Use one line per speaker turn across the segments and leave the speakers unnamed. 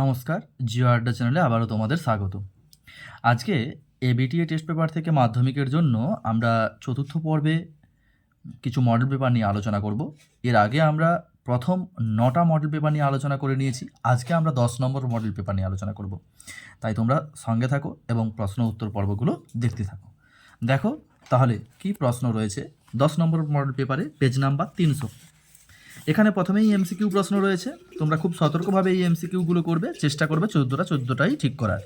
নমস্কার, জিও আড্ডা চ্যানেলে আবারও তোমাদের স্বাগত। আজকে এবিটিএ টেস্ট পেপার থেকে মাধ্যমিকের জন্য আমরা চতুর্থ পর্বে কিছু মডেল পেপার নিয়ে আলোচনা করব। এর আগে আমরা প্রথম নটা মডেল পেপার নিয়ে আলোচনা করে নিয়েছি। আজকে আমরা দশ নম্বর মডেল পেপার নিয়ে আলোচনা করব। তাই তোমরা সঙ্গে থাকো এবং প্রশ্ন উত্তর পর্বগুলো দেখতে থাকো। দেখো, তাহলে কি প্রশ্ন রয়েছে? দশ নম্বর মডেল পেপারে পেজ নাম্বার তিনশো। এখানে প্রথমেই এমসিকিউ প্রশ্ন রয়েছে। তোমরা খুব সতর্কভাবে এই এমসিকিউগুলো করবে, চেষ্টা করবে চোদ্দোটা, চোদ্দোটাই ঠিক করার।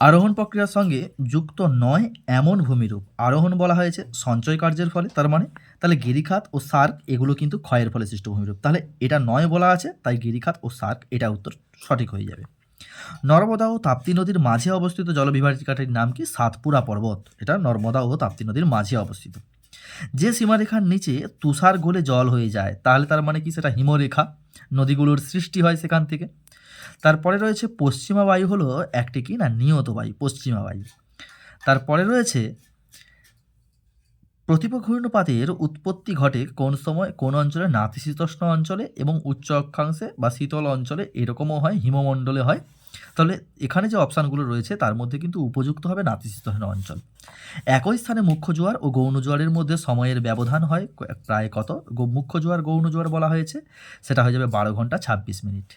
আরোহণ প্রক্রিয়ার সঙ্গে যুক্ত নয় এমন ভূমিরূপ। আরোহণ বলা হয়েছে সঞ্চয় কার্যের ফলে, তার মানে তাহলে গিরিখাত ও সার্ক এগুলো কিন্তু ক্ষয়ের ফলে সৃষ্ট ভূমিরূপ। তাহলে এটা নয় বলা আছে, তাই গিরিখাত ও সার্ক এটা উত্তর সঠিক হয়ে যাবে। নর্মদা ও তাপ্তি নদীর মাঝে অবস্থিত জলবিভাজিকাটির নাম কি? সাতপুরা পর্বত। এটা নর্মদা ও তাপ্তি নদীর মাঝে অবস্থিত। যে সীমারেখার নিচে তুষার গলে জল হয়ে যায়, তাহলে তার মানে কি সেটা হিমরেখা? নদীগুলোর সৃষ্টি হয় সেখান থেকে। তারপরে রয়েছে পশ্চিমা বায়ু হলো একটি কি না নিয়ত বায়ু, পশ্চিমা বায়ু। তারপরে রয়েছে প্রতিপ ঘূর্ণপাতের উৎপত্তি ঘটে কোন সময়, কোন অঞ্চলে, নাতিশীতোষ্ণ অঞ্চলে এবং উচ্চ অক্ষাংশে বা শীতল অঞ্চলে, এরকমও হয়, হিমমণ্ডলে হয়। তাহলে এখানে যে অপশানগুলো রয়েছে, তার মধ্যে কিন্তু উপযুক্ত হবে নাতিশীতোষ্ণ অঞ্চল। একই স্থানে মুখ্য জোয়ার ও গৌণ জোয়ারের মধ্যে সময়ের ব্যবধান হয় প্রায় কত? মুখ্য জোয়ার, গৌণ জোয়ার বলা হয়েছে। সেটা হয়ে যাবে বারো ঘণ্টা ছাব্বিশ মিনিট।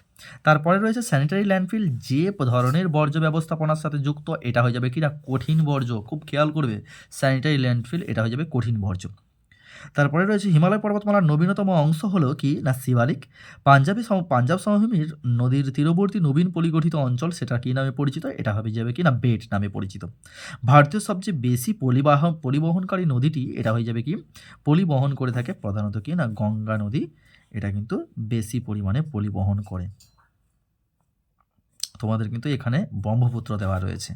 তারপরে রয়েছে স্যানিটারি ল্যান্ডফিল যে ধরনের বর্জ্য ব্যবস্থাপনার সাথে যুক্ত, এটা হয়ে যাবে কিনা? কঠিন বর্জ্য। খুব খেয়াল করবে স্যানিটারি ল্যান্ডফিল এটা হয়ে যাবে কঠিন বর্জ্য। তারপরে রয়েছে হিমালয় পর্বতমালার নবীনতম অংশ হলো কি? না, শিবালিক। পাঞ্জাবি পাঞ্জাব সমভূমির নদীর তীরবর্তী নবীন পলিগঠিত অঞ্চল সেটা কী নামে পরিচিত? এটা হবে যাবে কি? না, বেট নামে পরিচিত। ভারতীয় সবচেয়ে বেশি পরিবাহন পরিবহনকারী নদীটি এটা হয়ে যাবে কি? পরিবহন করে থাকে প্রধানত কি? না, গঙ্গা নদী। এটা কিন্তু বেশি পরিমাণে পরিবহন করে। তোমাদের কিন্তু এখানে ব্রহ্মপুত্র দেওয়া রয়েছে।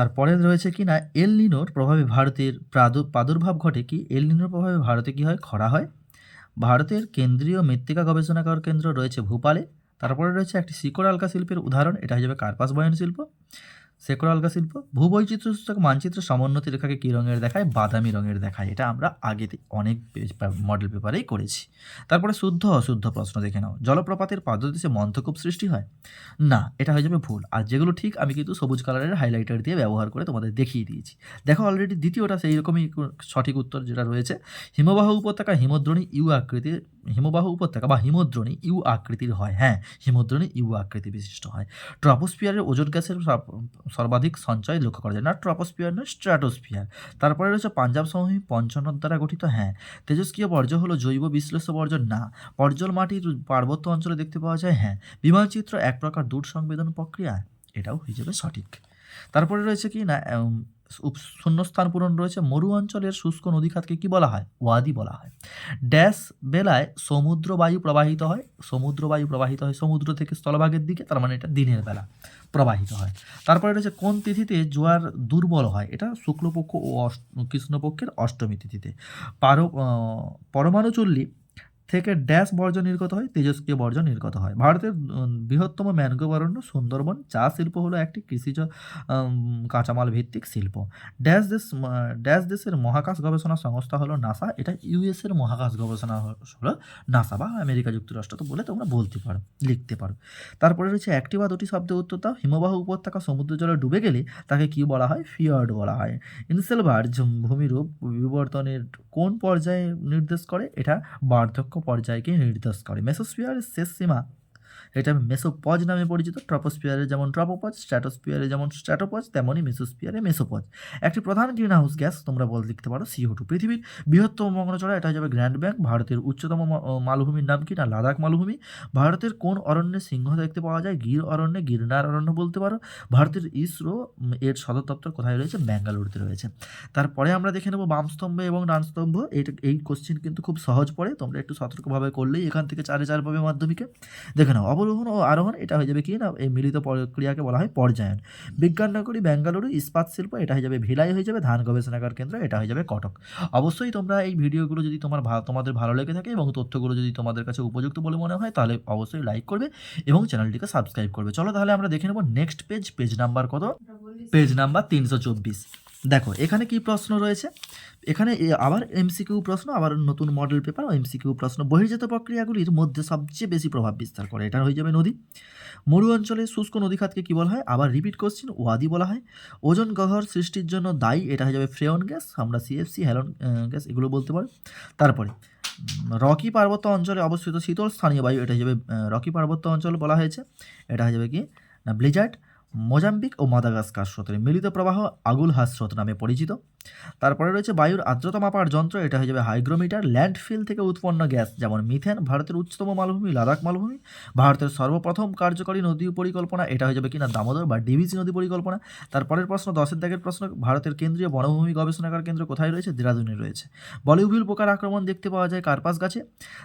তারপরে রয়েছে কি না এল নিনোর প্রভাবে ভারতের প্রাদু, প্রাদুর্ভাব ঘটে কি? এল নিনোর প্রভাবে ভারতে কি হয়? খরা হয়। ভারতের কেন্দ্রীয় মৃত্তিকা গবেষণাগার কেন্দ্র রয়েছে ভূপালে। তারপরে রয়েছে একটি শিকড় আলকা শিল্পের উদাহরণ, এটা হয়ে যাবে কার্পাস বয়ন শিল্প। আলকা শিল্প ভূবৈচিত্র সূচক মানচিত্র সমোন্নতি রেখাকে কী রঙের দেখায়? বাদামি রঙের দেখায়। এটা আমরা আগে অনেক মডেল পেপারেই করেছি। তারপরে শুদ্ধ অশুদ্ধ প্রশ্ন দেখে নাও। জলপ্রপাতের পাদদেশে মন্থকূপ সৃষ্টি হয়? না, এটা হয়ে যাবে ভুল। আর যেগুলো ঠিক, আমি কিন্তু সবুজ কালারের হাইলাইটার দিয়ে ব্যবহার করে তোমাদের দেখিয়ে দিয়েছি। দেখো অলরেডি দ্বিতীয়টা সেই রকমই সঠিক উত্তর যেটা রয়েছে। হিমবাহ উপত্যকা হিমদ্রোণী ইউ আকৃতির হিমবাহ উপত্যকা বা হিমদ্রোণী ইউ আকৃতির হয়। হ্যাঁ হিমদ্রোণী ইউ আকৃতি বিশিষ্ট হয়। ট্রপোস্ফিয়ারের ওজন গ্যাসের সর্বাধিক সঞ্চয় লক্ষ্য করা যায়। না, ট্রপোস্ফিয়ার নয়, স্ট্র্যাটোস্ফিয়ার। তারপরে রয়েছে পাঞ্জাব সমভূমি পঞ্চনদ দ্বারা গঠিত। হ্যাঁ তেজস্ক্রিয় বর্জ্য হলো জৈব বিশ্লেষ্য বর্জ্য। না পর্জল মাটির পার্বত্য অঞ্চলে দেখতে পাওয়া যায়। হ্যাঁ বিমানচিত্র এক প্রকার দূর সংবেদন প্রক্রিয়া। এটাও হয়ে যাবে সঠিক। তারপরে রয়েছে কি না শূন্যস্থান পূরণ রয়েছে। মরু অঞ্চলের শুষ্ক নদীখাতকে কি বলা হয়? ওয়াদি বলা হয়। ড্যাশ বেলায় সমুদ্র বায়ু প্রবাহিত হয়। সমুদ্র বায়ু প্রবাহিত হয় সমুদ্র থেকে স্থলভাগের দিকে, তার মানে এটা দিনের বেলা প্রবাহিত হয়। তারপরে রয়েছে, কোন তিথিতে জোয়ার দুর্বল হয়? এটা শুক্লপক্ষ ও কৃষ্ণপক্ষের অষ্টমী তিথিতে। পারো পরমাণু চল্লি থেকে ড্যাশ বর্জ্য নির্গত হয়, তেজস্ক্রিয় বর্জ্য নির্গত হয়। ভারতের বৃহত্তম ম্যানগ্রোভ অরণ্য সুন্দরবন। চা শিল্প হলো একটি কৃষিজ কাঁচামাল ভিত্তিক শিল্প। ড্যাশ দেশ ড্যাশ দেশের মহাকাশ গবেষণা সংস্থা হলো নাসা। এটা ইউএসের মহাকাশ গবেষণা হলো নাসা বা আমেরিকা যুক্তরাষ্ট্র। তো বলে তোমরা বলতে পারো, লিখতে পারো। তারপরে রয়েছে একটি বা দুটি শব্দের উত্তর হিমবাহ উপত্যকা সমুদ্র জলে ডুবে গেলে তাকে কি বলা হয়? ফিয়ার্ড বলা হয়। ইনসেলভার ভূমিরূপ, বিবর্তনের কোন পর্যায়ে নির্দেশ করে? এটা বার্ধক্য পর্যায়কে নির্দেশ করে। মেসোস্ফিয়ারের শেষ সীমা এটা মেসোপজ নামে পরিচিত ট্রপোস্ফিয়ারে যেমন ট্রপোপজ, স্ট্র্যাটোস্ফিয়ারে যেমন স্ট্র্যাটোপজ, তেমনই মেসোস্ফিয়ারে মেসোপজ। একটি প্রধান গ্রিন হাউস গ্যাস তোমরা বল লিখতে পারো, সিও টু পৃথিবীর বৃহত্তম মগ্নচড়া এটা যাবে গ্র্যান্ড ব্যাংক ভারতের উচ্চতম মালভূমির নাম কি না? লাদাখ মালভূমি। ভারতের কোন অরণ্যে সিংহ দেখতে পাওয়া যায়? গির অরণ্যে, গিরনার অরণ্য বলতে পারো। ভারতের ইসরো এর সদর দপ্তর কোথায় রয়েছে? ব্যাঙ্গালোরতে রয়েছে। তারপরে আমরা দেখে নেব বাম স্তম্ভ এবং ডান স্তম্ভ। এইটা এই কোশ্চেন কিন্তু খুব সহজ পড়ে। তোমরা একটু সতর্কভাবে করলেই এখান থেকে চারে চার পাবে মাধ্যমিকে। দেখে নাও অবরোহণ ও আরোহণ এটা হয়ে যাবে কি না? এই মিলিত প্রক্রিয়াকে বলা হয় পর্যায়ন। বিজ্ঞান নগরী বেঙ্গালুরু ইস্পাত শিল্প এটা হয়ে যাবে ভিলাই হয়ে যাবে ধান গবেষণাগার কেন্দ্র এটা হয়ে যাবে কটক। অবশ্যই তোমরা এই ভিডিওগুলো যদি তোমার তোমাদের ভালো লেগে থাকে এবং তথ্যগুলো যদি তোমাদের কাছে উপযুক্ত বলে মনে হয় তাহলে অবশ্যই লাইক করবে এবং চ্যানেলটিকে সাবস্ক্রাইব করবে। চলো তাহলে আমরা দেখে নেব নেক্সট পেজ পেজ নাম্বার কত? পেজ নাম্বার তিনশো চব্বিশ। দেখো, এখানে কি প্রশ্ন রয়েছে? এখানে আবার এমসিকিউ প্রশ্ন, আবার নতুন মডেল পেপার ও এমসিকিউ প্রশ্ন। বহির্জাত প্রক্রিয়াগুলির মধ্যে সবচেয়ে বেশি প্রভাব বিস্তার করে। এটা হয়ে যাবে নদী। মরু অঞ্চলে শুষ্ক নদীখাতকে কী বলা হয়? আবার রিপিট কোশ্চিন ওয়াদি বলা হয়। ওজন গহর সৃষ্টির জন্য দায়ী, এটা হয়ে যাবে ফ্রেয়ন গ্যাস আমরা সিএফসি হ্যালন গ্যাস এগুলো বলতে পারি। তারপরে রকি পার্বত্য অঞ্চলে অবস্থিত শীতল স্থানীয় বায়ু, এটা হয়ে যাবে রকি পার্বত্য অঞ্চল বলা হয়েছে। এটা হয়ে যাবে কি? ব্লিজার্ড। মোজাম্বিক ও মাদাগাস্কার স্রোতের মিলিত প্রবাহ আগুল হাস স্রোত নামে পরিচিত। তারপরে রয়েছে বায়ুর আর্দ্রতা মাপার যন্ত্র, এটা হয়ে যাবে হাইগ্রোমিটার, ল্যান্ডফিল থেকে উৎপন্ন গ্যাস, যেমন মিথেন, ভারতের উচ্চতম মালভূমি, লাদাখ মালভূমি, ভারতের সর্বপ্রথম কার্যকরী নদী পরিকল্পনা, এটা হয়ে যাবে কিনা দামোদর বা ডিভিসি নদী পরিকল্পনা। তারপরের প্রশ্ন, দশের দাগের প্রশ্ন, ভারতের কেন্দ্রীয় বনভূমি গবেষণাগার কেন্দ্র কোথায় রয়েছে? দেরাদুনে রয়েছে। বলিউভিল পোকার আক্রমণ দেখতে পাওয়া যায় কার্পাস গাছে।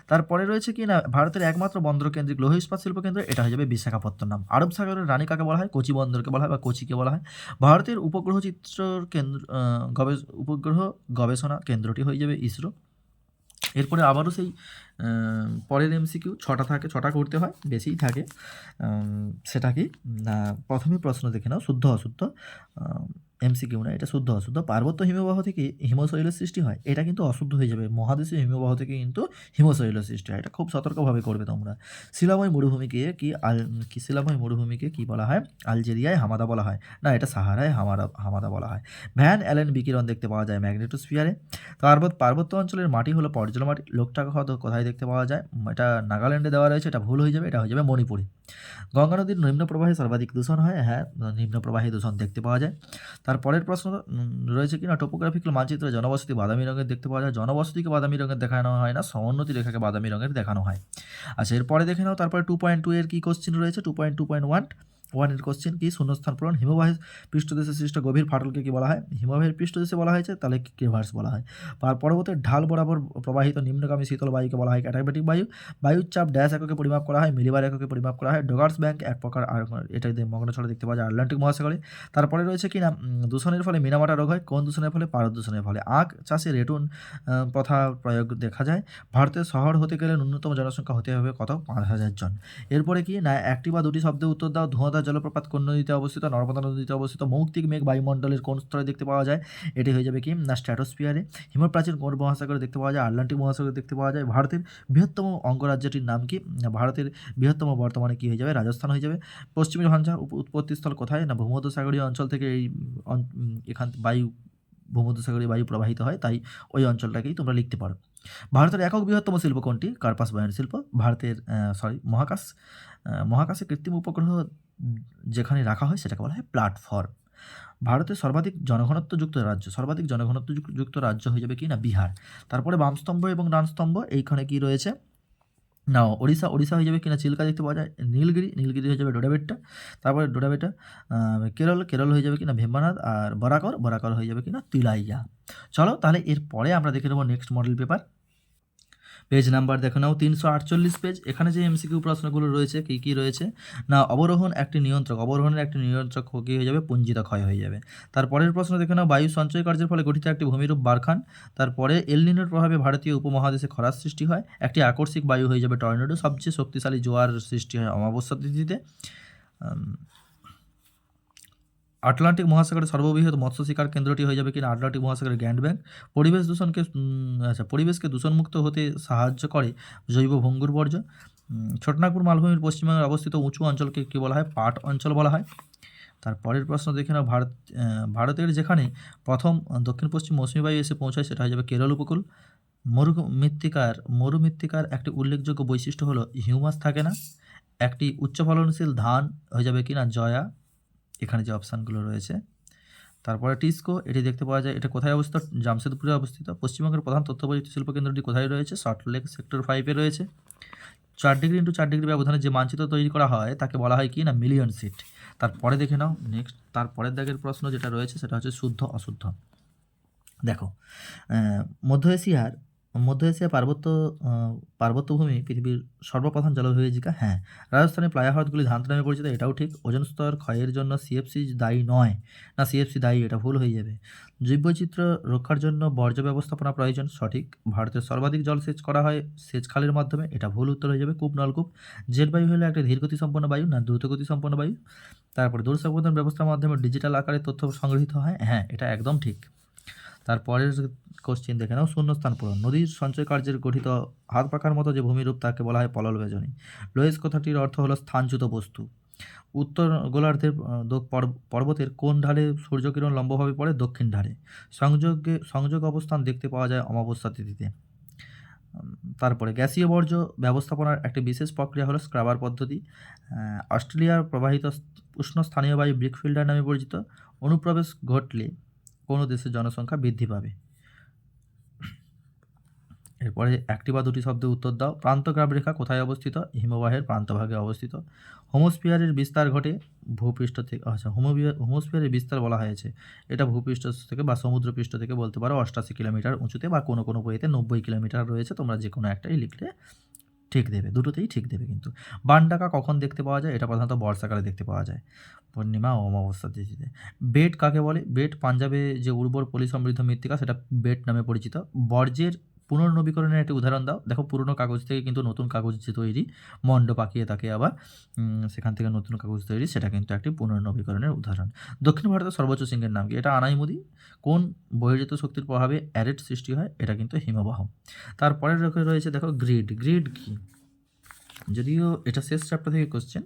তারপরে রয়েছে কি না ভারতের একমাত্র বন্দর কেন্দ্রিক লৌহ ইস্পাত শিল্প কেন্দ্র, এটা হয়ে যাবে বিশাখাপত্তনম। আরব সাগরের রানী কাকে বলা হয়? কোচি বন্দরকে বলা হয় বা কোচিকে বলা হয়। ভারতের উপগ্রহ চিত্রর কেন্দ্র গবেষ, উপগ্রহ গবেষণা কেন্দ্রটি হয়ে যাবে ইসরো। এরপরে আবারও সেই পরের এমসিকিউ ছটা থাকে, ছটা করতে হয়, বেশিই থাকে। সেটা কি? প্রথমে প্রশ্ন দেখে নাও, শুদ্ধ অশুদ্ধ। এমসিকিউ না, এটা শুদ্ধ অশুদ্ধ। পার্বত্য হিমবাহ থেকে হিমশৈলের সৃষ্টি হয়, এটা কিন্তু অশুদ্ধ হয়ে যাবে। মহাদেশীয় হিমবাহ থেকে কিন্তু হিমশৈলের সৃষ্টি হয়, এটা খুব সতর্কভাবে করবে তোমরা। শিলাময় মরুভূমিকে কি আল, কি শিলাময় মরুভূমিকে কি বলা হয়? আলজেরিয়ায় হামাদা বলা হয়। না, এটা সাহারায় হামাদা হামাদা বলা হয়। ভ্যান অ্যালেন বিকিরণ দেখতে পাওয়া যায় ম্যাগনেটোস্ফিয়ারে। পার্বত, পার্বত্য অঞ্চলের মাটি হলো পর্জল মাটি লোকটাক হ্রদ কোথায় দেখতে পাওয়া যায়? এটা নাগাল্যান্ডে দেওয়া রয়েছে, এটা ভুল হয়ে যাবে, এটা হয়ে যাবে মণিপুরে। গঙ্গা নদীর নিম্ন প্রবাহে সর্বাধিক দূষণ হয় হ্যাঁ নিম্ন প্রবাহে দূষণ দেখতে পাওয়া যায়। তারপরের প্রশ্ন রয়েছে কিনা? টোপোগ্রাফিক্যাল মানচিত্রে জনবসতি বাদামি রঙের দেখতে পাওয়া যায়। জনবসতিকে বাদামি রঙের দেখানো হয় না, সমোন্নতি রেখাকে বাদামি রঙের দেখানো হয়। আচ্ছা এরপরে দেখে নাও, তারপরে টু পয়েন্ট টু এর কী কোশ্চিন রয়েছে? Two point two point one ওয়ানের কোশ্চেন কি? শূন্যস্থান পূরণ। হিমবাহের পৃষ্ঠদেশে সৃষ্ট গভীর ফাটলকে কি বলা হয়? হিমবাহের পৃষ্ঠদেশে বলা হয়েছে, তাহলে কেভার্স বলা হয়? আর পরবর্তী ঢাল বরাবর প্রবাহিত নিম্নগামী শীতল বায়ুকে বলা হয় ক্যাটাবেটিক বায়ু। বায়ুর চাপ ড্যাশ এককে পরিমাপ করা হয় মিলিবার এককে পরিমাপ করা হয় ডোগার্স ব্যাংক এক প্রকার আর এটা মগ্নছড়ে দেখতে পাওয়া যায় আটলান্টিক মহাসাগরে। তারপরে রয়েছে কি না? দূষণের ফলে মিনামাটা রোগ হয়। কোন দূষণের ফলে? পারদ দূষণের ফলে। আখ চাষে রেটুন প্রথা প্রয়োগ দেখা যায়। ভারতের শহর হতে গেলে ন্যূনতম জনসংখ্যা হতে হবে কত? পাঁচ হাজার জন। এরপরে কি না, একটি বা দুটি শব্দে উত্তর দাও। ধোঁয়াদা জলপ্রপাত কোন নদীতে অবস্থিত, নর্মদা নদীতে অবস্থিত মৌক্তিক মেঘ বায়ুমণ্ডলের কোন স্তরে দেখতে পাওয়া যায়? এটি হয়ে যাবে কি? না, স্ট্র্যাটোস্ফিয়ারে। হিমপ্রাচীর কোন মহাসাগরে দেখতে পাওয়া যায়? আটলান্টিক মহাসাগরে দেখতে পাওয়া যায়। ভারতের বৃহত্তম অঙ্গরাজ্যটির নাম কি? ভারতের বৃহত্তম বর্তমানে কি হয়ে যাবে? রাজস্থান হয়ে যাবে। পশ্চিমী উপ- উৎপত্তিস্থল কোথায়? না, ভূমধ্যসাগরীয় অঞ্চল থেকে এই এখান বায়ু, ভূমধ্যসাগরীয় বায়ু প্রবাহিত হয়, তাই ওই অঞ্চলটাকেই তোমরা লিখতে পারো। ভারতের একক বৃহত্তম শিল্প কোনটি? কার্পাস বয়ন শিল্প। ভারতের সরি মহাকাশ। মহাকাশে কৃত্রিম উপগ্রহ যেখানে রাখা হয় সেটাকে বলা হয় প্ল্যাটফর্ম। ভারতের সর্বাধিক জনঘনত্বযুক্ত রাজ্য, সর্বাধিক জনঘনত্বযুক্ত রাজ্য হয়ে যাবে কি না? বিহার। তারপরে বামস্তম্ভ এবং ডানস্তম্ভ এইখানে কি রয়েছে? না ওড়িশা ওড়িশা হয়ে যাবে কিনা চিল্কা দেখতে পাওয়া যায়। নীলগিরি নীলগিরি হয়ে যাবে ডোডাবেটটা। তারপরে ডোডাবেটা কেরল কেরল হয়ে যাবে কিনা ভেম্বানাথ আর বরাকর বরাকর হয়ে যাবে কিনা তিলাইয়া। চলো তাহলে এরপরে আমরা দেখে নেব next model paper page number দেখো নাও, তিনশো আটচল্লিশ পেজ এখানে যে এমসিকিউ প্রশ্নগুলো রয়েছে, কী কী রয়েছে? না, অবরোহণ একটি নিয়ন্ত্রক। অবরোহণের একটি নিয়ন্ত্রক কী হয়ে যাবে? পুঞ্জিতা ক্ষয় হয়ে যাবে। তারপরের প্রশ্ন দেখে নাও, বায়ু সঞ্চয় কার্যের ফলে গঠিত একটি ভূমিরূপ বারখান। তারপরে এলনিনোর প্রভাবে ভারতীয় উপমহাদেশে খরার সৃষ্টি হয়। একটি আকর্ষিক বায়ু হয়ে যাবে টর্নেডো, সবচেয়ে শক্তিশালী জোয়ার সৃষ্টি হয় অমাবস্যা তিথিতে। আটলান্টিক মহাসাগরের সর্ববৃহৎ মৎস্য শিকার কেন্দ্রটি হয়ে যাবে কিনা? আটলান্টিক মহাসাগরের গ্র্যান্ড ব্যাংক। পরিবেশ দূষণকে আচ্ছা পরিবেশকে দূষণমুক্ত হতে সাহায্য করে জৈব ভঙ্গুর বর্জ্য। ছোটনাগপুর মালভূমির পশ্চিমবঙ্গে অবস্থিত উঁচু অঞ্চলকে কী বলা হয়? পাট অঞ্চল বলা হয়। তারপরের প্রশ্ন দেখে নাও। ভারত ভারতের যেখানে প্রথম দক্ষিণ পশ্চিম মৌসুমী বায়ু এসে পৌঁছায় সেটা হয়ে যাবে কেরল উপকূল। মরু মৃত্তিকার মরুমৃত্তিকার একটি উল্লেখযোগ্য বৈশিষ্ট্য হলো হিউমাস থাকে না। একটি উচ্চ ফলনশীল ধান হয়ে যাবে কিনা? জয়া। এখানে যে অপশানগুলো রয়েছে। তারপরে টিস্কো, এটি দেখতে পাওয়া যায়, এটা কোথায় অবস্থিত? জামশেদপুরে অবস্থিত। পশ্চিমবঙ্গের প্রধান তথ্য প্রযুক্তি শিল্প কেন্দ্রটি কোথায় রয়েছে? সল্টলেক সেক্টর ফাইভে রয়েছে। চার ডিগ্রি ইন্টু চার ডিগ্রি ব্যবধানে যে মানচিত্র তৈরি করা হয়, তাকে বলা হয় কি না? মিলিয়ন সিট তারপরে দেখে নাও নেক্সট তারপরের দাগের প্রশ্ন যেটা রয়েছে, সেটা হচ্ছে শুদ্ধ, অশুদ্ধ। দেখো মধ্য এশিয়ার মধ্য এশিয়া পার্বত্য পার্বত্যভূমি পৃথিবীর সর্বপ্রধান জলবায়ু জীবিকা হ্যাঁ। রাজস্থানের প্লায়া হ্রদগুলি ধান্ত নামে পরিচিত, এটাও ঠিক। ওজন স্তর ক্ষয়ের জন্য সিএফসি দায়ী নয়। না সিএফসি দায়ী, এটা ভুল হয়ে যাবে। জীববৈচিত্র্য রক্ষার জন্য বর্জ্য ব্যবস্থাপনা প্রয়োজন, সঠিক। ভারতের সর্বাধিক জলসেচ করা হয় সেচ খালের মাধ্যমে, এটা ভুল উত্তর হয়ে যাবে কূপ, নলকূপ। জেট বায়ু হলো একটা ধীরগতি সম্পন্ন বায়ু, না দ্রুতগতি সম্পন্ন বায়ু। তারপরে দূরসংবেদন ব্যবস্থার মাধ্যমে ডিজিটাল আকারে তথ্য সংগৃহীত হয় হ্যাঁ এটা একদম ঠিক। তারপরের কোশ্চেন দেখে নাও, শূন্যস্থান পূরণ। নদীর সঞ্চয় কার্যের গঠিত হাত পাখার মতো যে ভূমিরূপ, তাকে বলা হয় পলল বেজনী। লোয়েস কথাটির অর্থ হলো স্থানচ্যুত বস্তু। উত্তর গোলার্ধের পর্বতের কোন ঢালে সূর্যকিরণ লম্বভাবে পড়ে? দক্ষিণ ঢালে। সংযোগে, সংযোগ অবস্থান দেখতে পাওয়া যায় অমাবস্যা তিথিতে। তারপরে গ্যাসীয় বর্জ্য ব্যবস্থাপনার একটি বিশেষ প্রক্রিয়া হলো স্ক্রাবার পদ্ধতি। অস্ট্রেলিয়ার প্রবাহিত উষ্ণ স্থানীয় বায়ু ব্রিকফিল্ডার নামে পরিচিত। অনুপ্রবেশ ঘটলে দেশের জনসংখ্যা বৃদ্ধি পাবে। এরপরে একটি বা দুটি শব্দে উত্তর দাও। প্রান্তগ্রাব রেখা কোথায় অবস্থিত? হিমবাহের প্রান্তভাগে অবস্থিত। হোমোস্ফিয়ারের বিস্তার ঘটে ভূপৃষ্ঠ থেকে আচ্ছা হোমোস্ফিয়ারের বিস্তার বলা হয়েছে। এটা ভূপৃষ্ঠ থেকে বা সমুদ্রপৃষ্ঠ থেকে বলতে পারো অষ্টাশি কিলোমিটার উঁচুতে বা কোনো কোনো বইতে নব্বই কিলোমিটার রয়েছে। তোমরা যে কোনো একটাই লিখলে ঠিক দেবে, দুটোতেই ঠিক দেবে কিন্তু। বানডাকা কখন দেখতে পাওয়া যায়? এটা প্রধানত বর্ষাকালে দেখতে পাওয়া যায়। পূর্ণিমা ও অমাবস্যার তিথিতে। বেট কাকে বলে? বেট পাঞ্জাবে যে উর্বর পলি সমৃদ্ধ মৃত্তিকা, সেটা বেট নামে পরিচিত। বর্জ্যের পুনর্নবীকরণের একটি উদাহরণ দাও। দেখো, পুরনো কাগজ থেকে কিন্তু নতুন কাগজ যে তৈরি মণ্ড পাকিয়ে তাকে আবার সেখান থেকে নতুন কাগজ তৈরি, সেটা কিন্তু একটি পুনর্নবীকরণের উদাহরণ। দক্ষিণ ভারতের সর্বোচ্চ সিংহের নাম কি? এটা আনাইমুদি। কোন বহির্জিত শক্তির প্রভাবে অ্যারেট সৃষ্টি হয়? এটা কিন্তু হিমবাহ। তারপরে রয়ে- রয়েছে, দেখো, গ্রিড। গ্রিড কি? যদিও এটা শেষ চ্যাপ্টার থেকে কোশ্চেন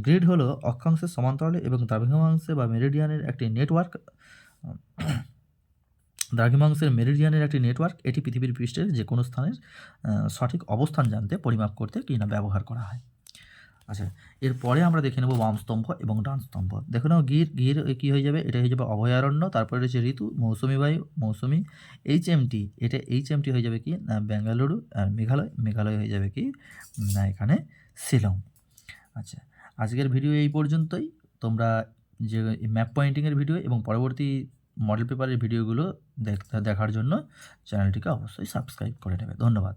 গ্রিড হলো অক্ষাংশের সমান্তরালে এবং দ্রাঘিমাংশে বা মেরিডিয়ানের একটি নেটওয়ার্ক দ্রাঘিমাংশের মেরিডিয়ানের একটি নেটওয়ার্ক, এটি পৃথিবীর পৃষ্ঠের যে কোনো স্থানের সঠিক অবস্থান জানতে, পরিমাপ করতে কি না ব্যবহার করা হয়। আচ্ছা এরপরে আমরা দেখে নেব বাম স্তম্ভ এবং ডান স্তম্ভ। দেখো নাও, গির গির কী হয়ে যাবে? এটা হয়ে যাবে অভয়ারণ্য, তারপরে রয়েছে ঋতু, মৌসুমি বায়ু, মৌসুমি, এইচ এমটি এটা এইচ এমটি হয়ে যাবে কি? বেঙ্গালুরু আর মেঘালয় মেঘালয় হয়ে যাবে কি? না এখানে শিলং। আচ্ছা আজকের ভিডিও এই পর্যন্তই। তোমরা যে ম্যাপ পয়েন্টিংয়ের ভিডিও এবং পরবর্তী মডেল পেপারের ভিডিওগুলো দেখ- দেখার জন্য চ্যানেলটিকে অবশ্যই সাবস্ক্রাইব করে নেবে। ধন্যবাদ।